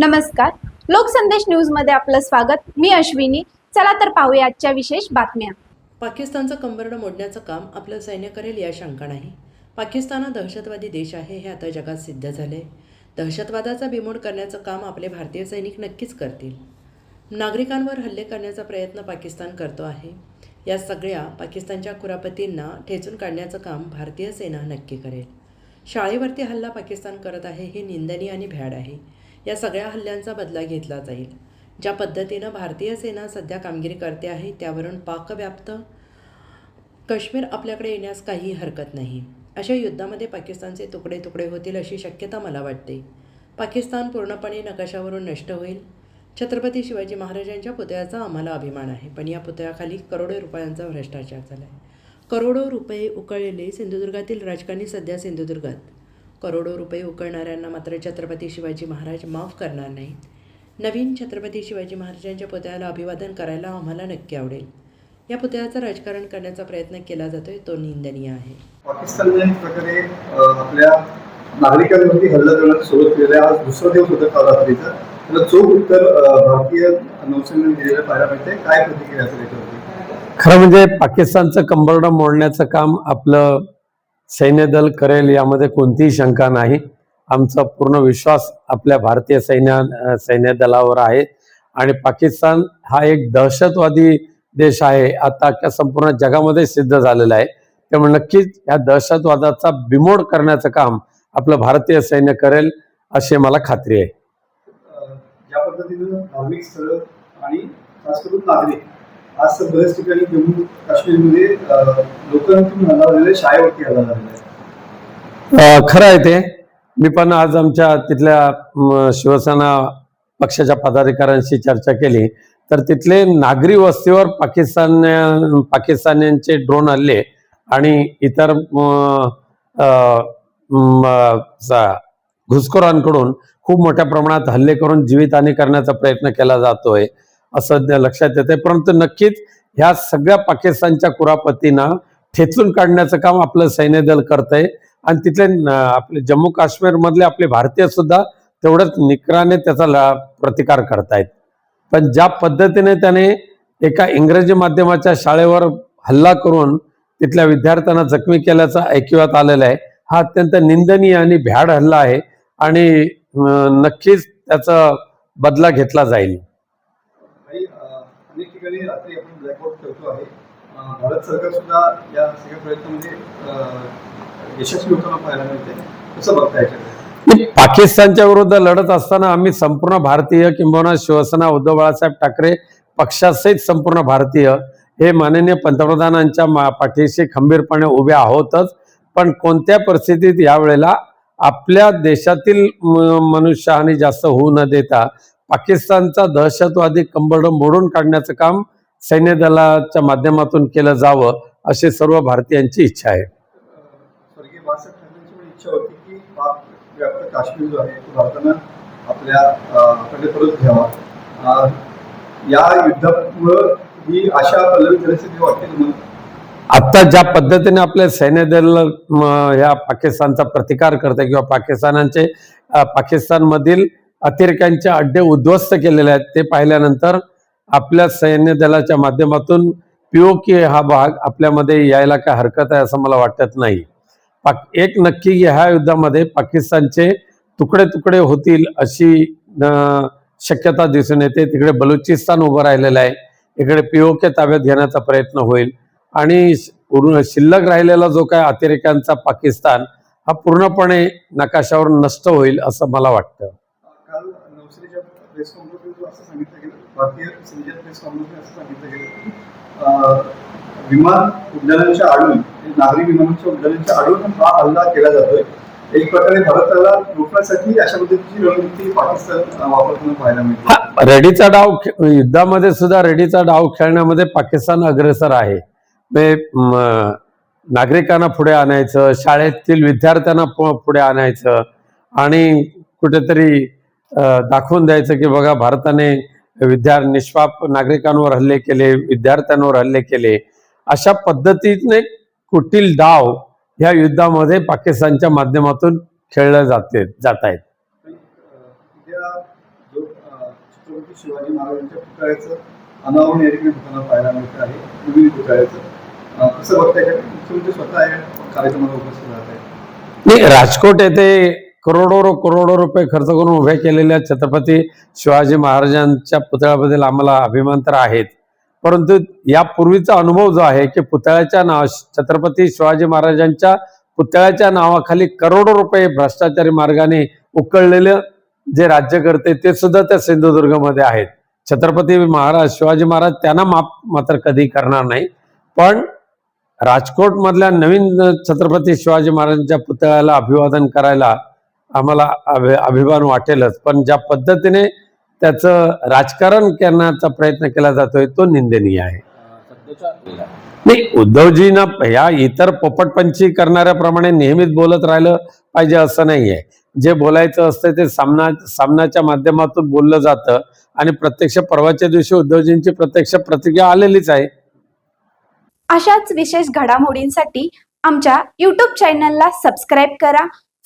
नमस्कार. लोकसंदेश न्यूजमध्ये आपलं स्वागत. मी अश्विनी. चला तर पाहूया आजच्या विशेष बातम्या. पाकिस्तानचं कंबरडं मोडण्याचं काम आपलं सैन्य करेल या शंका नाही. पाकिस्तान हा दहशतवादी देश आहे हे आता जगात सिद्ध झाले दहशतवादाचा बिमोड करण्याचं काम आपले भारतीय सैनिक नक्कीच करतील. नागरिकांवर हल्ले करण्याचा प्रयत्न पाकिस्तान करतो आहे. या सगळ्या पाकिस्तानच्या कुरापतींना ठेचून काढण्याचं काम भारतीय सेना नक्की करेल. शाळेवरती हल्ला पाकिस्तान करत आहे हे निंदनीय आणि भ्याड आहे. या सगळ्या हल्ल्यांचा बदला घेतला जाईल. ज्या पद्धतीनं भारतीय सेना सध्या कामगिरी करते आहे त्यावरून पाकव्याप्त काश्मीर आपल्याकडे येण्यास काही हरकत नाही. अशा युद्धामध्ये पाकिस्तानचे तुकडे तुकडे होतील अशी शक्यता मला वाटते. पाकिस्तान पूर्णपणे नकाशावरून नष्ट होईल. छत्रपती शिवाजी महाराजांच्या पुतळ्याचा आम्हाला अभिमान आहे पण या पुतळ्याखाली करोडो रुपयांचा भ्रष्टाचार झाला आहे करोडो रुपये उकळलेले सिंधुदुर्गातील राजकारणी सध्या सिंधुदुर्गात. करोडो रुपये उकळणाऱ्यांना मात्र छत्रपती शिवाजी महाराज माफ करणार नाहीत. नवीन छत्रपती शिवाजी महाराजांच्या पुतळ्याला अभिवादन करायला आम्हाला नक्की आवडेल. या पुतळ्याचं राजकारण करण्याचा प्रयत्न केला जातोय तो निंदनीय आहे. पाकिस्तानने प्रकारे आपल्या नागरिकांवरती हल्ला करण्यास सुरुवात केलेला आहे. आज दुसरा दिवस होता काल रात्रीचा त्याला चोख उत्तर भारतीय नौसेनेने दिलेलं पाहायला मिळते काय प्रतिक्रिया असेल खरं म्हणजे पाकिस्तानचं कंबरडं मोडण्याचं काम आपलं सैन्य दल करेल यामध्ये कोणतीही शंका नाही. आमचा पूर्ण विश्वास आपल्या भारतीय सैन्या सैन्य दलावर आहे. आणि पाकिस्तान हा एक दहशतवादी देश आहे. आता त्या संपूर्ण जगामध्ये सिद्ध झालेला आहे. त्यामुळे नक्कीच या दहशतवादाचा बिमोड करण्याचं काम आपलं भारतीय सैन्य करेल अशी मला खात्री आहे. ज्या पद्धतीनं धार्मिक स्थळ आणि खास करून नागरिक आज तर बऱ्याच ठिकाणी जम्मू काश्मीरमध्ये लोकांतून हल्ला झालेला शाळेवरती हल्ला झालेला आहे खरं आहे ते. मी पण आज आमच्या तिथल्या शिवसेना पक्षाच्या पदाधिकाऱ्यांशी चर्चा केली. तर तिथले नागरी वस्तीवर पाकिस्तान पाकिस्तान्यांचे ड्रोन हल्ले आणि इतर घुसखोरांकडून खूप मोठ्या प्रमाणात हल्ले करून जीवितहानी करण्याचा प्रयत्न केला जातोय. असं त्या लक्षात येते परंतु नक्कीच ह्या सगळ्या पाकिस्तानच्या कुरापतींना ठेचून काढण्याचं काम आपलं सैन्य दल करतंय. आणि तिथले आपले जम्मू काश्मीर मधले आपले भारतीय सुद्धा तेवढंच निकराने त्याचा प्रतिकार करतायत. पण ज्या पद्धतीने त्याने एका इंग्रजी माध्यमाच्या शाळेवर हल्ला करून तिथल्या विद्यार्थ्यांना जखमी केल्याचं ऐकिवात आलेलं आहे. हा अत्यंत निंदनीय आणि भ्याड हल्ला आहे आणि नक्कीच त्याचा बदला घेतला जाईल. ठिकाणी रात्री आपण ब्लॅकआउट करतो आहे. भारत सरकार सुद्धा या सगळ्या प्रयत्नामध्ये यशस्वी होताना पाहायला मिळते कसं बघता याच्याकडे म्हणजे पाकिस्तानच्या विरुद्ध लढत असताना आम्ही संपूर्ण भारतीय किंबहुना शिवसेना उद्धव बाळासाहेब ठाकरे पक्षासहित संपूर्ण भारतीय हे माननीय पंतप्रधानांच्या मा- पाठीशी खंबीरपणे उभे आहोतच. पण कोणत्या परिस्थितीत यावेळेला आपल्या देशातील मनुष्यहानी जास्त होऊ न देता पाकिस्तानचा दहशतवादी कंबरड मोडून काढण्याचं काम सैन्य दलाच्या माध्यमातून केलं जावं अशी सर्व भारतीयांची इच्छा आहे. काश्मीर जो तो भारतानं आपल्या परत घ्यावा. या युद्धामुळं ही आशा पल्लवी परिस्थिती वाटते आता ज्या पद्धतीने आपले सैन्य दल ह्या पाकिस्तानचा प्रतिकार करते किंवा पाकिस्तानाचे पाकिस्तानमधील अतिरेक्यांचे अड्डे उद्ध्वस्त केलेले आहेत. ते पाहिल्यानंतर आपल्या सैन्य दलाच्या माध्यमातून पीओके हा भाग आपल्यामध्ये यायला काय हरकत आहे असं मला वाटत नाही. पाक एक नक्की ह्या युद्धामध्ये पाकिस्तानचे तुकडे तुकडे होतील अशी शक्यता दिसून येते. तिकडे बलुचिस्तान उभं राहिलेलं आहे. इकडे पीओके ताब्यात घेण्याचा प्रयत्न होईल. आणि शिल्लक राहिलेला जो काय अतिरेक्यांचा पाकिस्तान हा पूर्णपणे नकाशावर नष्ट होईल असं मला वाटतं. प्रेस कॉन्फरन्समध्ये असं सांगितलं गेलं. भारतीय सेनेच्या प्रेस कॉन्फरन्समध्ये असं सांगितलं गेलं की विमान उड्डाणांच्या आडून नागरी विमानांच्या उड्डाणांच्या आडून हा हल्ला केला जातोय. एक प्रकारे भारताला रोखण्यासाठी अशा पद्धतीची रणनीती पाकिस्तान वापरताना पाहायला मिळते. रेडीचा डाव युद्धामध्ये सुद्धा रेडीचा डाव खेळण्यामध्ये पाकिस्तान अग्रेसर आहे. नागरिकांना पुढे आणायचं शाळेतील विद्यार्थ्यांना पुढे आणायचं आणि कुठेतरी दाखवून द्यायचं की बघा भारताने विद्या निष्पाप नागरिकांवर हल्ले केले विद्यार्थ्यांवर हल्ले केले. अशा पद्धतीने कुटील डाव ह्या युद्धामध्ये पाकिस्तानच्या माध्यमातून खेळले जाते जात आहेत. आणि, अ, उद्या शिवाजी महाराजांच्या पुतळ्याचं अनावरण या ठिकाणी होताना पाहायला मिळतं आहे नवीन पुतळ्याचं. अं, कसं बघताय का? मुख्यमंत्री स्वतः या कार्यक्रमाला उपस्थित राहत आहे नाही राजकोट येथे करोडो करोडो रुपये खर्च करून उभ्या केलेल्या छत्रपती शिवाजी महाराजांच्या पुतळ्याबद्दल आम्हाला अभिमान तर आहेत परंतु यापूर्वीचा अनुभव जो आहे की पुतळ्याच्या नाव छत्रपती शिवाजी महाराजांच्या पुतळ्याच्या नावाखाली करोडो रुपये भ्रष्टाचारी मार्गाने उकळलेलं जे राज्य करते ते सुद्धा त्या सिंधुदुर्गमध्ये आहेत. छत्रपती महाराज शिवाजी महाराज त्यांना माफ मात्र कधी करणार नाही. पण राजकोट मधल्या नवीन छत्रपती शिवाजी महाराजांच्या पुतळ्याला अभिवादन करायला आम्हाला अभि अभिमान वाटेलच. पण ज्या पद्धतीने त्याचं राजकारण करण्याचा प्रयत्न केला जातोय तो निंदनीय आहे. नाही उद्धवजींना या इतर पोपटपंची करणाऱ्याप्रमाणे नेहमीच बोलत राहिलं पाहिजे असं नाहीये. जे बोलायचं असतं ते सामना सामनाच्या माध्यमातून बोललं जातं आणि प्रत्यक्ष परवाच्या दिवशी उद्धवजींची प्रत्यक्ष प्रतिक्रिया आलेलीच आहे. अशाच विशेष घडामोडींसाठी आमच्या यूट्यूब चॅनलला सबस्क्राईब करा.